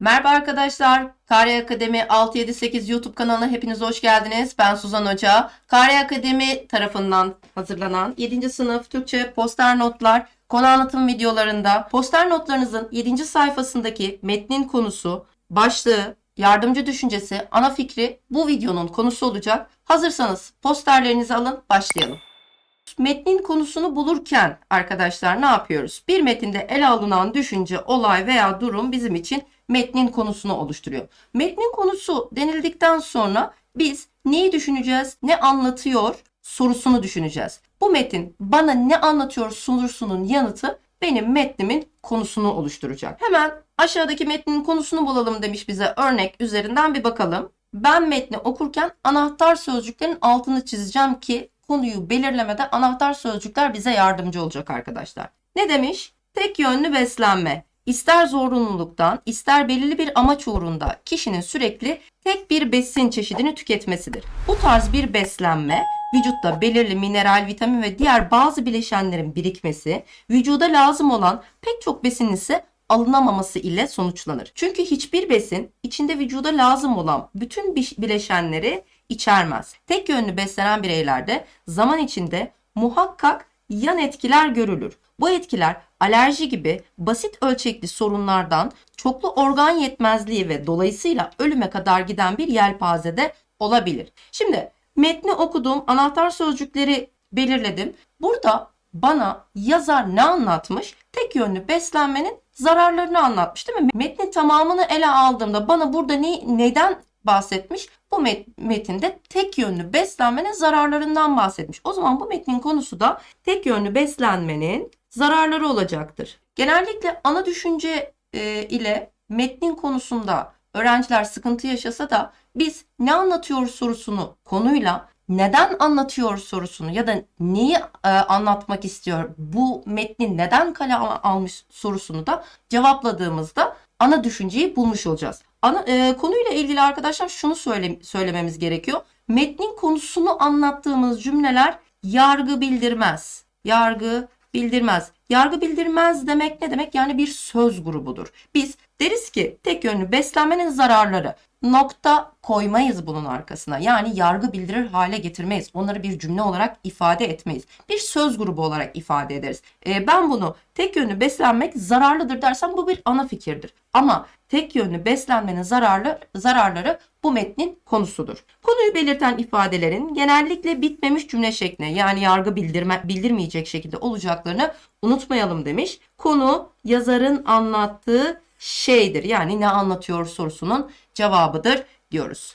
Merhaba arkadaşlar. Kare Akademi 678 YouTube kanalına hepiniz hoş geldiniz. Ben Suzan Hoca. Kare Akademi tarafından hazırlanan 7. sınıf Türkçe poster notlar konu anlatım videolarında poster notlarınızın 7. sayfasındaki metnin konusu, başlığı, yardımcı düşüncesi, ana fikri bu videonun konusu olacak. Hazırsanız posterlerinizi alın başlayalım. Metnin konusunu bulurken arkadaşlar ne yapıyoruz? Bir metinde ele alınan düşünce, olay veya durum bizim için metnin konusunu oluşturuyor. Metnin konusu denildikten sonra biz neyi düşüneceğiz, ne anlatıyor sorusunu düşüneceğiz. Bu metin bana ne anlatıyor sorusunun yanıtı benim metnimin konusunu oluşturacak. Hemen aşağıdaki metnin konusunu bulalım demiş bize örnek üzerinden bir bakalım. Ben metni okurken anahtar sözcüklerin altını çizeceğim ki konuyu belirlemede anahtar sözcükler bize yardımcı olacak arkadaşlar. Ne demiş? Tek yönlü beslenme. İster zorunluluktan, ister belirli bir amaç uğrunda kişinin sürekli tek bir besin çeşidini tüketmesidir. Bu tarz bir beslenme vücutta belirli mineral, vitamin ve diğer bazı bileşenlerin birikmesi, vücuda lazım olan pek çok besinin ise alınamaması ile sonuçlanır. Çünkü hiçbir besin içinde vücuda lazım olan bütün bileşenleri içermez. Tek yönlü beslenen bireylerde zaman içinde muhakkak yan etkiler görülür. Bu etkiler alerji gibi basit ölçekli sorunlardan çoklu organ yetmezliği ve dolayısıyla ölüme kadar giden bir yelpazede olabilir. Şimdi metni okudum, anahtar sözcükleri belirledim. Burada bana yazar ne anlatmış? Tek yönlü beslenmenin zararlarını anlatmış değil mi? Metnin tamamını ele aldığımda bana burada ne, neden bahsetmiş? Bu met metinde tek yönlü beslenmenin zararlarından bahsetmiş. O zaman bu metnin konusu da tek yönlü beslenmenin zararları olacaktır. Genellikle ana düşünce e, ile metnin konusunda öğrenciler sıkıntı yaşasa da biz ne anlatıyor sorusunu konuyla neden anlatıyor sorusunu ya da neyi e, anlatmak istiyor, bu metni neden kale almış sorusunu da cevapladığımızda ana düşünceyi bulmuş olacağız. Ana, e, konuyla ilgili arkadaşlar şunu söyle, söylememiz gerekiyor. Metnin konusunu anlattığımız cümleler yargı bildirmez. Yargı bildirmez. Yargı bildirmez demek ne demek? Yani bir söz grubudur. Biz deriz ki tek yönlü beslenmenin zararları nokta koymayız bunun arkasına. Yani yargı bildirir hale getirmeyiz. Onları bir cümle olarak ifade etmeyiz. Bir söz grubu olarak ifade ederiz. E, ben bunu tek yönlü beslenmek zararlıdır dersem bu bir ana fikirdir. Ama tek yönlü beslenmenin zararlı zararları bu metnin konusudur. Konuyu belirten ifadelerin genellikle bitmemiş cümle şekline yani yargı bildirme, bildirmeyecek şekilde olacaklarını unutmayalım demiş. Konu yazarın anlattığı şeydir. Yani ne anlatıyor sorusunun cevabıdır diyoruz.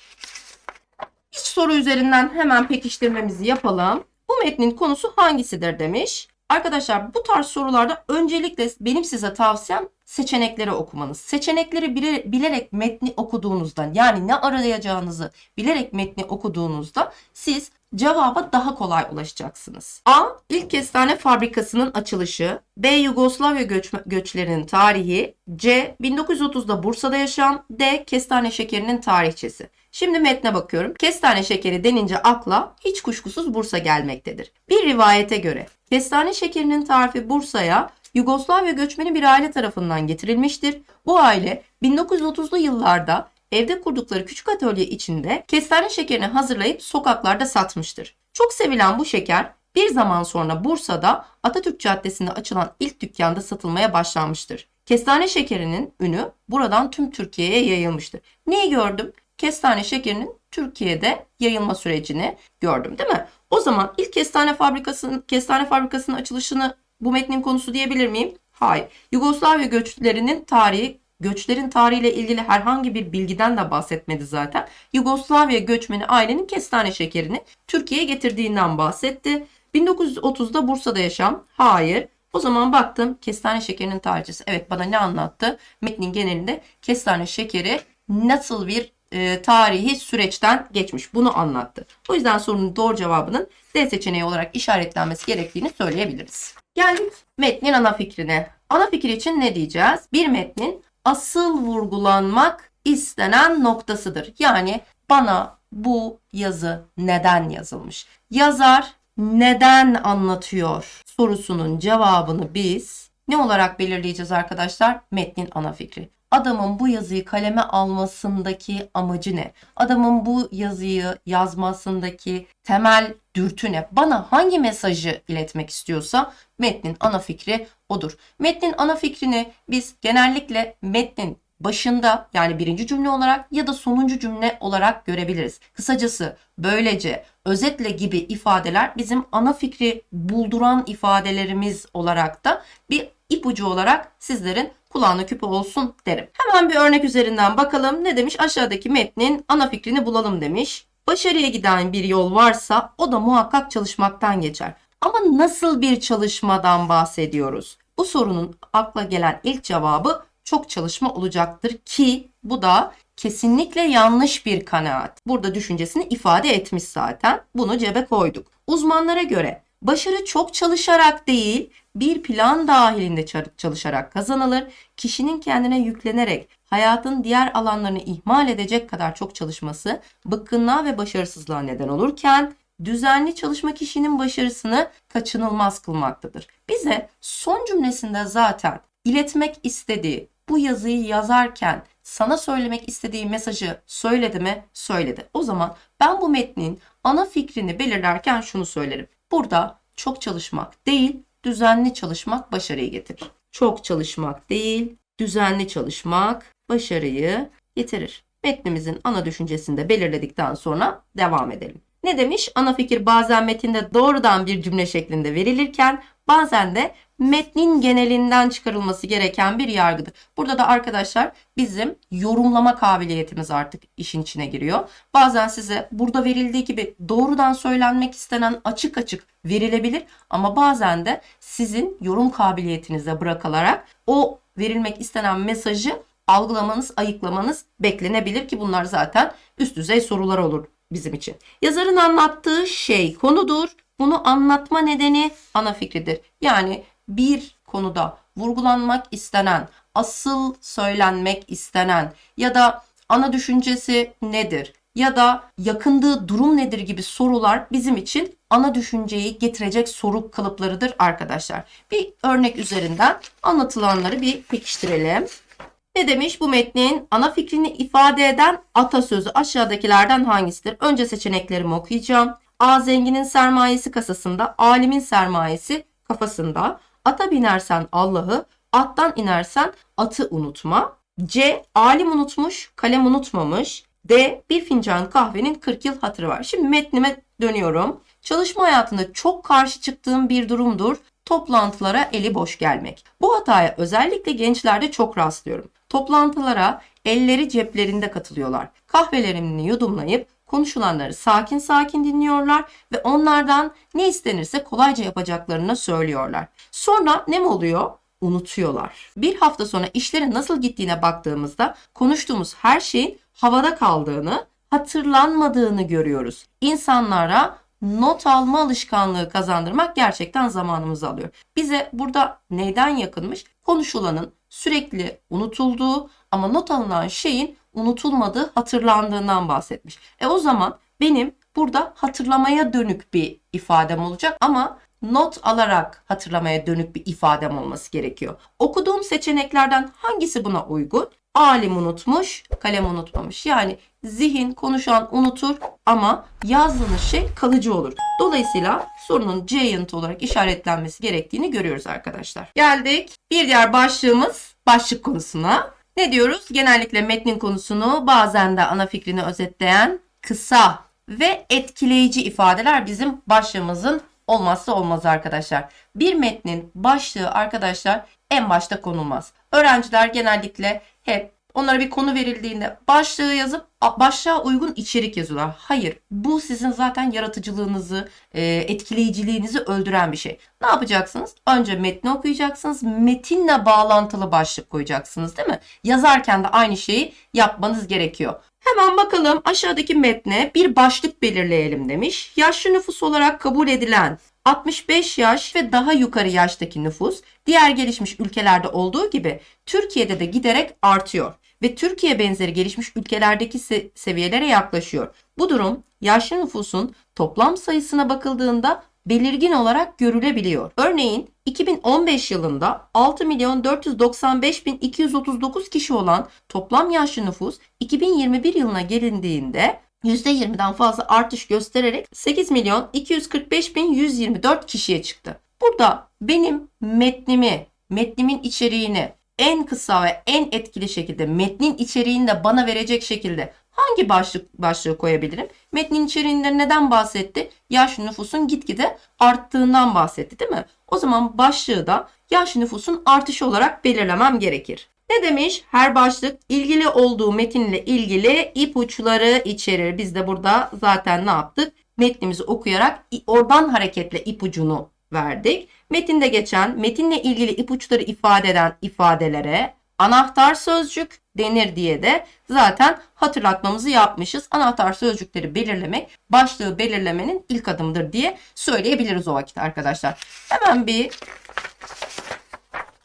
İç soru üzerinden hemen pekiştirmemizi yapalım. Bu metnin konusu hangisidir demiş. Arkadaşlar bu tarz sorularda öncelikle benim size tavsiyem seçenekleri okumanız. Seçenekleri bilerek metni okuduğunuzdan yani ne arayacağınızı bilerek metni okuduğunuzda siz cevaba daha kolay ulaşacaksınız. A. İlk kestane fabrikasının açılışı. B. Yugoslavya göç, göçlerinin tarihi. C. 1930'da Bursa'da yaşayan. D. Kestane şekerinin tarihçesi. Şimdi metne bakıyorum. Kestane şekeri denince akla hiç kuşkusuz Bursa gelmektedir. Bir rivayete göre kestane şekerinin tarifi Bursa'ya Yugoslavya göçmeni bir aile tarafından getirilmiştir. Bu aile 1930'lu yıllarda evde kurdukları küçük atölye içinde kestane şekerini hazırlayıp sokaklarda satmıştır. Çok sevilen bu şeker bir zaman sonra Bursa'da Atatürk Caddesi'nde açılan ilk dükkanda satılmaya başlanmıştır. Kestane şekerinin ünü buradan tüm Türkiye'ye yayılmıştır. Neyi gördüm? Kestane şekerinin Türkiye'de yayılma sürecini gördüm değil mi? O zaman ilk kestane fabrikasının kestane fabrikasının açılışını bu metnin konusu diyebilir miyim? Hayır. Yugoslavya göçlerinin tarihi göçlerin tarihiyle ilgili herhangi bir bilgiden de bahsetmedi zaten. Yugoslavya göçmeni ailenin kestane şekerini Türkiye'ye getirdiğinden bahsetti. 1930'da Bursa'da yaşam. Hayır. O zaman baktım kestane şekerinin tarihçesi. Evet bana ne anlattı? Metnin genelinde kestane şekeri nasıl bir e, tarihi süreçten geçmiş. Bunu anlattı. O yüzden sorunun doğru cevabının D seçeneği olarak işaretlenmesi gerektiğini söyleyebiliriz. Geldik metnin ana fikrine. Ana fikir için ne diyeceğiz? Bir metnin asıl vurgulanmak istenen noktasıdır. Yani bana bu yazı neden yazılmış? Yazar neden anlatıyor sorusunun cevabını biz ne olarak belirleyeceğiz arkadaşlar? Metnin ana fikri. Adamın bu yazıyı kaleme almasındaki amacı ne? Adamın bu yazıyı yazmasındaki temel dürtü ne? Bana hangi mesajı iletmek istiyorsa metnin ana fikri odur. Metnin ana fikrini biz genellikle metnin başında yani birinci cümle olarak ya da sonuncu cümle olarak görebiliriz. Kısacası böylece özetle gibi ifadeler bizim ana fikri bulduran ifadelerimiz olarak da bir ipucu olarak sizlerin kulağına küpe olsun derim. Hemen bir örnek üzerinden bakalım. Ne demiş? Aşağıdaki metnin ana fikrini bulalım demiş. Başarıya giden bir yol varsa o da muhakkak çalışmaktan geçer. Ama nasıl bir çalışmadan bahsediyoruz? Bu sorunun akla gelen ilk cevabı çok çalışma olacaktır ki bu da kesinlikle yanlış bir kanaat. Burada düşüncesini ifade etmiş zaten. Bunu cebe koyduk. Uzmanlara göre başarı çok çalışarak değil, bir plan dahilinde çalışarak kazanılır. Kişinin kendine yüklenerek hayatın diğer alanlarını ihmal edecek kadar çok çalışması bıkkınlığa ve başarısızlığa neden olurken düzenli çalışma kişinin başarısını kaçınılmaz kılmaktadır. Bize son cümlesinde zaten iletmek istediği bu yazıyı yazarken sana söylemek istediği mesajı söyledi mi? Söyledi. O zaman ben bu metnin ana fikrini belirlerken şunu söylerim. Burada çok çalışmak değil, düzenli çalışmak başarıyı getirir. Çok çalışmak değil, düzenli çalışmak başarıyı getirir. Metnimizin ana düşüncesini de belirledikten sonra devam edelim. Ne demiş? Ana fikir bazen metinde doğrudan bir cümle şeklinde verilirken bazen de metnin genelinden çıkarılması gereken bir yargıdır. Burada da arkadaşlar bizim yorumlama kabiliyetimiz artık işin içine giriyor. Bazen size burada verildiği gibi doğrudan söylenmek istenen açık açık verilebilir ama bazen de sizin yorum kabiliyetinize bırakılarak o verilmek istenen mesajı algılamanız, ayıklamanız beklenebilir ki bunlar zaten üst düzey sorular olur bizim için. Yazarın anlattığı şey konudur. Bunu anlatma nedeni ana fikridir. Yani bir konuda vurgulanmak istenen, asıl söylenmek istenen ya da ana düşüncesi nedir? Ya da yakındığı durum nedir gibi sorular bizim için ana düşünceyi getirecek soru kalıplarıdır arkadaşlar. Bir örnek üzerinden anlatılanları bir pekiştirelim. Ne demiş bu metnin ana fikrini ifade eden atasözü aşağıdakilerden hangisidir? Önce seçeneklerimi okuyacağım. A zenginin sermayesi kasasında, alimin sermayesi kafasında. Ata binersen Allah'ı, attan inersen atı unutma. C. Alim unutmuş, kalem unutmamış. D. Bir fincan kahvenin 40 yıl hatırı var. Şimdi metnime dönüyorum. Çalışma hayatında çok karşı çıktığım bir durumdur. Toplantılara eli boş gelmek. Bu hataya özellikle gençlerde çok rastlıyorum. Toplantılara elleri ceplerinde katılıyorlar. Kahvelerini yudumlayıp konuşulanları sakin sakin dinliyorlar ve onlardan ne istenirse kolayca yapacaklarını söylüyorlar. Sonra ne mi oluyor? Unutuyorlar. Bir hafta sonra işlerin nasıl gittiğine baktığımızda konuştuğumuz her şeyin havada kaldığını, hatırlanmadığını görüyoruz. İnsanlara not alma alışkanlığı kazandırmak gerçekten zamanımızı alıyor. Bize burada neyden yakınmış? Konuşulanın sürekli unutulduğu ama not alınan şeyin unutulmadığı, hatırlandığından bahsetmiş. E o zaman benim burada hatırlamaya dönük bir ifadem olacak ama not alarak hatırlamaya dönük bir ifadem olması gerekiyor. Okuduğum seçeneklerden hangisi buna uygun? Alim unutmuş, kalem unutmamış. Yani zihin konuşan unutur ama yazdığınız şey kalıcı olur. Dolayısıyla sorunun C yanıtı olarak işaretlenmesi gerektiğini görüyoruz arkadaşlar. Geldik bir diğer başlığımız başlık konusuna. Ne diyoruz? Genellikle metnin konusunu bazen de ana fikrini özetleyen kısa ve etkileyici ifadeler bizim başlığımızın olmazsa olmazı arkadaşlar. Bir metnin başlığı arkadaşlar en başta konulmaz. Öğrenciler genellikle hep onlara bir konu verildiğinde başlığı yazıp başlığa uygun içerik yazıyorlar. Hayır bu sizin zaten yaratıcılığınızı, e, etkileyiciliğinizi öldüren bir şey. Ne yapacaksınız? Önce metni okuyacaksınız. Metinle bağlantılı başlık koyacaksınız değil mi? Yazarken de aynı şeyi yapmanız gerekiyor. Hemen bakalım aşağıdaki metne bir başlık belirleyelim demiş. Yaşlı nüfus olarak kabul edilen 65 yaş ve daha yukarı yaştaki nüfus diğer gelişmiş ülkelerde olduğu gibi Türkiye'de de giderek artıyor ve Türkiye benzeri gelişmiş ülkelerdeki se- seviyelere yaklaşıyor. Bu durum yaşlı nüfusun toplam sayısına bakıldığında belirgin olarak görülebiliyor. Örneğin 2015 yılında 6 milyon 495 bin 239 kişi olan toplam yaşlı nüfus 2021 yılına gelindiğinde %20'den fazla artış göstererek 8 milyon 245 bin 124 kişiye çıktı. Burada benim metnimi, metnimin içeriğini en kısa ve en etkili şekilde metnin içeriğini de bana verecek şekilde hangi başlık başlığı koyabilirim? Metnin içeriğinde neden bahsetti? Yaş nüfusun gitgide arttığından bahsetti değil mi? O zaman başlığı da yaş nüfusun artışı olarak belirlemem gerekir. Ne demiş? Her başlık ilgili olduğu metinle ilgili ipuçları içerir. Biz de burada zaten ne yaptık? Metnimizi okuyarak oradan hareketle ipucunu verdik. Metinde geçen, metinle ilgili ipuçları ifade eden ifadelere anahtar sözcük denir diye de zaten hatırlatmamızı yapmışız. Anahtar sözcükleri belirlemek başlığı belirlemenin ilk adımıdır diye söyleyebiliriz o vakit arkadaşlar. Hemen bir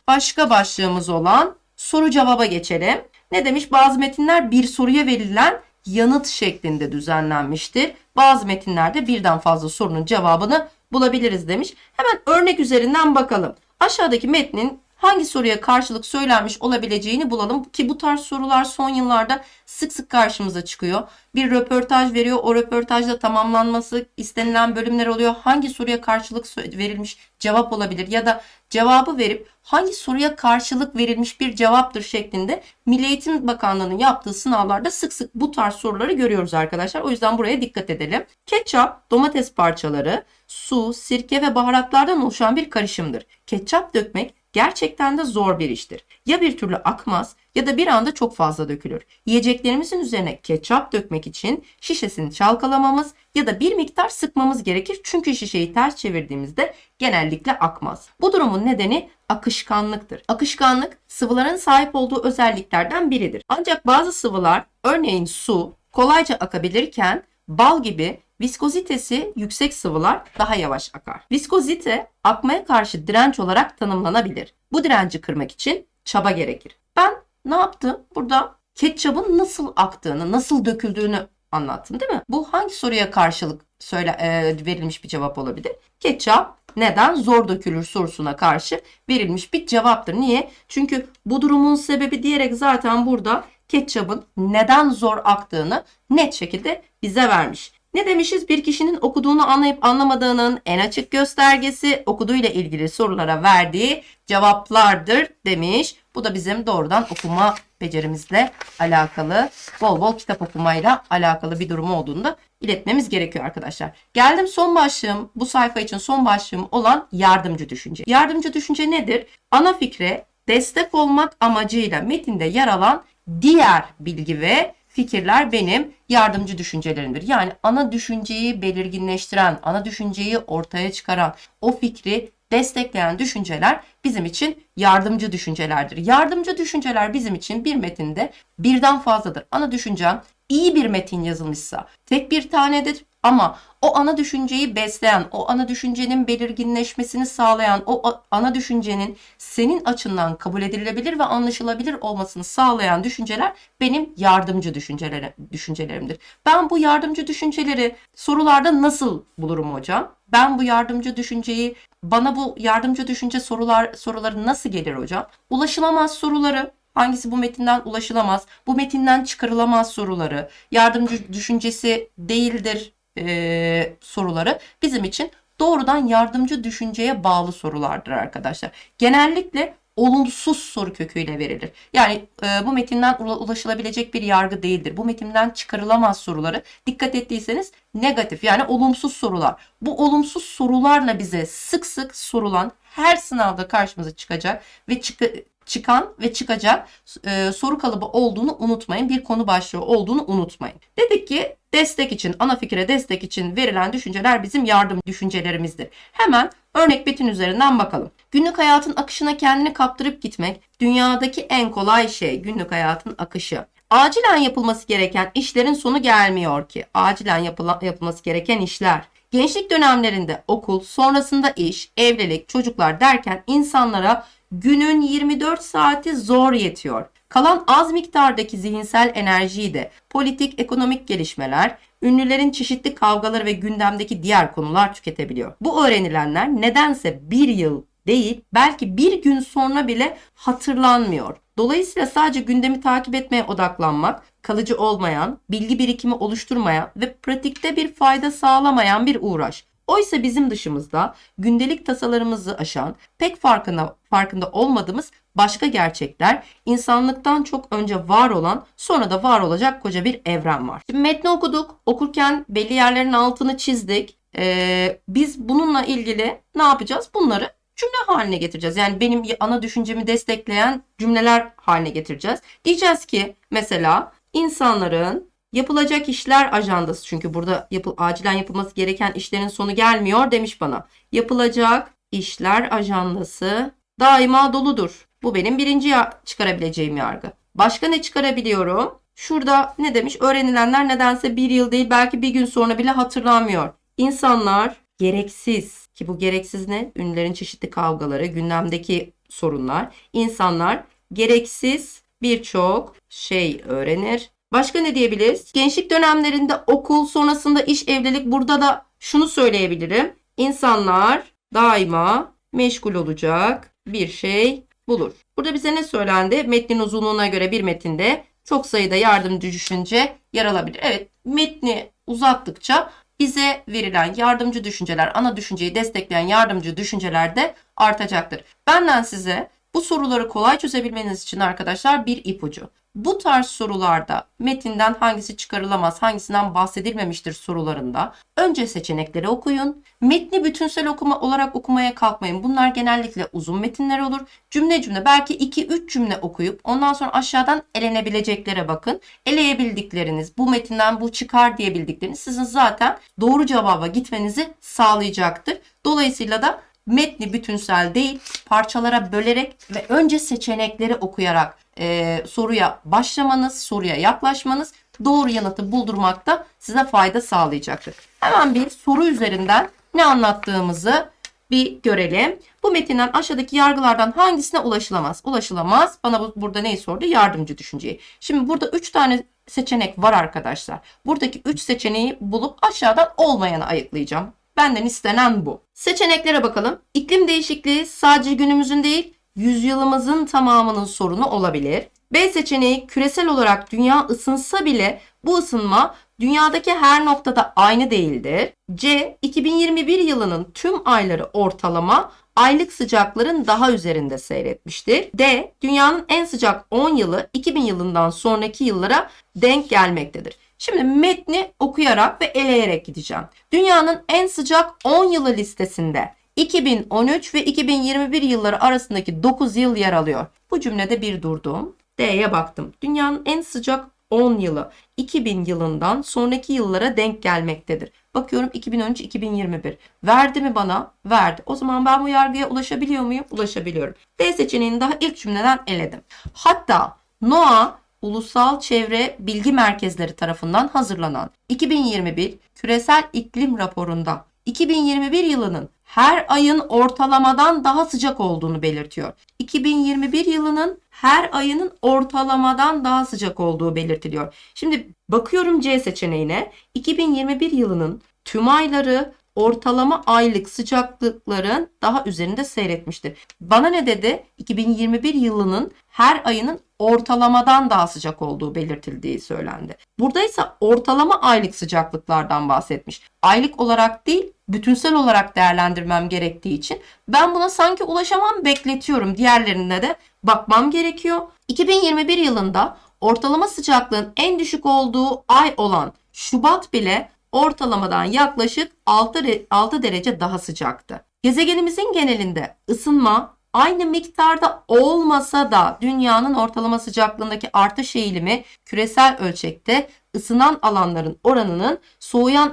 başka başlığımız olan soru cevaba geçelim. Ne demiş? Bazı metinler bir soruya verilen yanıt şeklinde düzenlenmiştir. Bazı metinlerde birden fazla sorunun cevabını bulabiliriz demiş. Hemen örnek üzerinden bakalım. Aşağıdaki metnin hangi soruya karşılık söylenmiş olabileceğini bulalım ki bu tarz sorular son yıllarda sık sık karşımıza çıkıyor. Bir röportaj veriyor. O röportajda tamamlanması istenilen bölümler oluyor. Hangi soruya karşılık verilmiş cevap olabilir ya da cevabı verip hangi soruya karşılık verilmiş bir cevaptır şeklinde Milli Eğitim Bakanlığı'nın yaptığı sınavlarda sık sık bu tarz soruları görüyoruz arkadaşlar. O yüzden buraya dikkat edelim. Ketçap, domates parçaları, su, sirke ve baharatlardan oluşan bir karışımdır. Ketçap dökmek gerçekten de zor bir iştir. Ya bir türlü akmaz ya da bir anda çok fazla dökülür. Yiyeceklerimizin üzerine ketçap dökmek için şişesini çalkalamamız ya da bir miktar sıkmamız gerekir. Çünkü şişeyi ters çevirdiğimizde genellikle akmaz. Bu durumun nedeni akışkanlıktır. Akışkanlık sıvıların sahip olduğu özelliklerden biridir. Ancak bazı sıvılar örneğin su kolayca akabilirken bal gibi Viskozitesi yüksek sıvılar daha yavaş akar. Viskozite akmaya karşı direnç olarak tanımlanabilir. Bu direnci kırmak için çaba gerekir. Ben ne yaptım? Burada ketçabın nasıl aktığını, nasıl döküldüğünü anlattım değil mi? Bu hangi soruya karşılık söyle e, verilmiş bir cevap olabilir? Ketçap neden zor dökülür sorusuna karşı verilmiş bir cevaptır. Niye? Çünkü bu durumun sebebi diyerek zaten burada ketçabın neden zor aktığını net şekilde bize vermiş. Ne demişiz? Bir kişinin okuduğunu anlayıp anlamadığının en açık göstergesi okuduğuyla ilgili sorulara verdiği cevaplardır demiş. Bu da bizim doğrudan okuma becerimizle alakalı, bol bol kitap okumayla alakalı bir durum olduğunu da iletmemiz gerekiyor arkadaşlar. Geldim son başlığım, bu sayfa için son başlığım olan yardımcı düşünce. Yardımcı düşünce nedir? Ana fikre destek olmak amacıyla metinde yer alan diğer bilgi ve fikirler benim yardımcı düşüncelerimdir. Yani ana düşünceyi belirginleştiren, ana düşünceyi ortaya çıkaran, o fikri destekleyen düşünceler bizim için yardımcı düşüncelerdir. Yardımcı düşünceler bizim için bir metinde birden fazladır. Ana düşüncem iyi bir metin yazılmışsa tek bir tanedir ama o ana düşünceyi besleyen, o ana düşüncenin belirginleşmesini sağlayan, o ana düşüncenin senin açından kabul edilebilir ve anlaşılabilir olmasını sağlayan düşünceler benim yardımcı düşüncelerim, düşüncelerimdir. Ben bu yardımcı düşünceleri sorularda nasıl bulurum hocam? Ben bu yardımcı düşünceyi bana bu yardımcı düşünce sorular soruları nasıl gelir hocam? Ulaşılamaz soruları Hangisi bu metinden ulaşılamaz? Bu metinden çıkarılamaz soruları, yardımcı düşüncesi değildir e, soruları bizim için doğrudan yardımcı düşünceye bağlı sorulardır arkadaşlar. Genellikle olumsuz soru köküyle verilir. Yani e, bu metinden ulaşılabilecek bir yargı değildir. Bu metinden çıkarılamaz soruları dikkat ettiyseniz negatif yani olumsuz sorular. Bu olumsuz sorularla bize sık sık sorulan her sınavda karşımıza çıkacak ve çık çıkan ve çıkacak e, soru kalıbı olduğunu unutmayın. Bir konu başlığı olduğunu unutmayın. Dedik ki destek için, ana fikre destek için verilen düşünceler bizim yardım düşüncelerimizdir. Hemen örnek betin üzerinden bakalım. Günlük hayatın akışına kendini kaptırıp gitmek dünyadaki en kolay şey. Günlük hayatın akışı. Acilen yapılması gereken işlerin sonu gelmiyor ki. Acilen yapıla, yapılması gereken işler. Gençlik dönemlerinde okul, sonrasında iş, evlilik, çocuklar derken insanlara günün 24 saati zor yetiyor. Kalan az miktardaki zihinsel enerjiyi de politik, ekonomik gelişmeler, ünlülerin çeşitli kavgaları ve gündemdeki diğer konular tüketebiliyor. Bu öğrenilenler nedense bir yıl değil, belki bir gün sonra bile hatırlanmıyor. Dolayısıyla sadece gündemi takip etmeye odaklanmak, kalıcı olmayan, bilgi birikimi oluşturmayan ve pratikte bir fayda sağlamayan bir uğraş. Oysa bizim dışımızda gündelik tasalarımızı aşan, pek farkında, farkında olmadığımız başka gerçekler, insanlıktan çok önce var olan, sonra da var olacak koca bir evren var. Şimdi metni okuduk, okurken belli yerlerin altını çizdik. Ee, biz bununla ilgili ne yapacağız? Bunları cümle haline getireceğiz. Yani benim ana düşüncemi destekleyen cümleler haline getireceğiz. Diyeceğiz ki mesela insanların yapılacak işler ajandası çünkü burada yapı, acilen yapılması gereken işlerin sonu gelmiyor demiş bana. Yapılacak işler ajandası daima doludur. Bu benim birinci çıkarabileceğim yargı. Başka ne çıkarabiliyorum? Şurada ne demiş? Öğrenilenler nedense bir yıl değil belki bir gün sonra bile hatırlanmıyor. İnsanlar gereksiz ki bu gereksiz ne? Ünlülerin çeşitli kavgaları, gündemdeki sorunlar. İnsanlar gereksiz birçok şey öğrenir. Başka ne diyebiliriz? Gençlik dönemlerinde okul, sonrasında iş, evlilik. Burada da şunu söyleyebilirim. İnsanlar daima meşgul olacak bir şey bulur. Burada bize ne söylendi? Metnin uzunluğuna göre bir metinde çok sayıda yardımcı düşünce yer alabilir. Evet, metni uzattıkça bize verilen yardımcı düşünceler, ana düşünceyi destekleyen yardımcı düşünceler de artacaktır. Benden size bu soruları kolay çözebilmeniz için arkadaşlar bir ipucu. Bu tarz sorularda metinden hangisi çıkarılamaz, hangisinden bahsedilmemiştir sorularında önce seçenekleri okuyun. Metni bütünsel okuma olarak okumaya kalkmayın. Bunlar genellikle uzun metinler olur. Cümle cümle belki 2-3 cümle okuyup ondan sonra aşağıdan elenebileceklere bakın. Eleyebildikleriniz, bu metinden bu çıkar diyebildikleriniz sizin zaten doğru cevaba gitmenizi sağlayacaktır. Dolayısıyla da metni bütünsel değil parçalara bölerek ve önce seçenekleri okuyarak e, soruya başlamanız, soruya yaklaşmanız doğru yanıtı buldurmakta size fayda sağlayacaktır. Hemen bir soru üzerinden ne anlattığımızı bir görelim. Bu metinden aşağıdaki yargılardan hangisine ulaşılamaz? Ulaşılamaz. Bana bu, burada neyi sordu? Yardımcı düşünceyi. Şimdi burada 3 tane seçenek var arkadaşlar. Buradaki 3 seçeneği bulup aşağıdan olmayanı ayıklayacağım. Benden istenen bu. Seçeneklere bakalım. İklim değişikliği sadece günümüzün değil, yüzyılımızın tamamının sorunu olabilir. B seçeneği küresel olarak dünya ısınsa bile bu ısınma dünyadaki her noktada aynı değildir. C 2021 yılının tüm ayları ortalama aylık sıcakların daha üzerinde seyretmiştir. D dünyanın en sıcak 10 yılı 2000 yılından sonraki yıllara denk gelmektedir. Şimdi metni okuyarak ve eleyerek gideceğim. Dünyanın en sıcak 10 yılı listesinde 2013 ve 2021 yılları arasındaki 9 yıl yer alıyor. Bu cümlede bir durdum. D'ye baktım. Dünyanın en sıcak 10 yılı 2000 yılından sonraki yıllara denk gelmektedir. Bakıyorum 2013-2021. Verdi mi bana? Verdi. O zaman ben bu yargıya ulaşabiliyor muyum? Ulaşabiliyorum. D seçeneğini daha ilk cümleden eledim. Hatta NOAA Ulusal Çevre Bilgi Merkezleri tarafından hazırlanan 2021 Küresel İklim Raporu'nda 2021 yılının her ayın ortalamadan daha sıcak olduğunu belirtiyor. 2021 yılının her ayının ortalamadan daha sıcak olduğu belirtiliyor. Şimdi bakıyorum C seçeneğine. 2021 yılının tüm ayları ortalama aylık sıcaklıkların daha üzerinde seyretmiştir. Bana ne dedi? 2021 yılının her ayının ortalamadan daha sıcak olduğu belirtildiği söylendi. Burada ise ortalama aylık sıcaklıklardan bahsetmiş. Aylık olarak değil, bütünsel olarak değerlendirmem gerektiği için ben buna sanki ulaşamam bekletiyorum. Diğerlerine de bakmam gerekiyor. 2021 yılında ortalama sıcaklığın en düşük olduğu ay olan Şubat bile ortalamadan yaklaşık 6, 6 derece daha sıcaktı. Gezegenimizin genelinde ısınma aynı miktarda olmasa da dünyanın ortalama sıcaklığındaki artış eğilimi küresel ölçekte ısınan alanların oranının soğuyan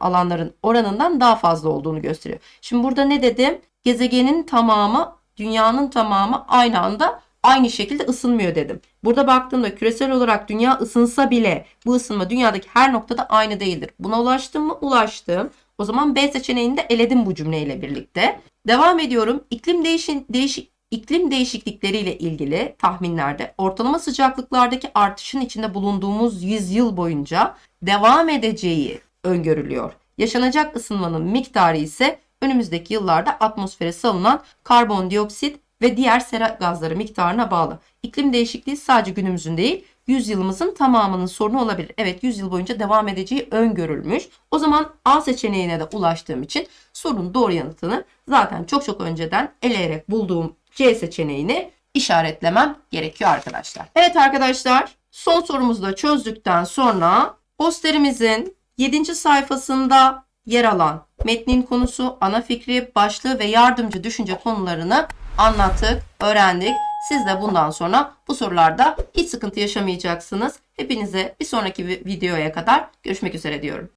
alanların oranından daha fazla olduğunu gösteriyor. Şimdi burada ne dedim? Gezegenin tamamı, dünyanın tamamı aynı anda aynı şekilde ısınmıyor dedim. Burada baktığımda küresel olarak dünya ısınsa bile bu ısınma dünyadaki her noktada aynı değildir. Buna ulaştım mı? Ulaştım. O zaman B seçeneğini de eledim bu cümleyle birlikte. Devam ediyorum. İklim değişin, değişik iklim değişiklikleriyle ilgili tahminlerde ortalama sıcaklıklardaki artışın içinde bulunduğumuz 100 yıl boyunca devam edeceği öngörülüyor. Yaşanacak ısınmanın miktarı ise önümüzdeki yıllarda atmosfere salınan karbondioksit ve diğer sera gazları miktarına bağlı. İklim değişikliği sadece günümüzün değil, yüzyılımızın tamamının sorunu olabilir. Evet 100 yıl boyunca devam edeceği öngörülmüş. O zaman A seçeneğine de ulaştığım için sorunun doğru yanıtını zaten çok çok önceden eleyerek bulduğum C seçeneğini işaretlemem gerekiyor arkadaşlar. Evet arkadaşlar son sorumuzu da çözdükten sonra posterimizin 7. sayfasında yer alan metnin konusu, ana fikri, başlığı ve yardımcı düşünce konularını anlattık, öğrendik. Siz de bundan sonra bu sorularda hiç sıkıntı yaşamayacaksınız. Hepinize bir sonraki vi- videoya kadar görüşmek üzere diyorum.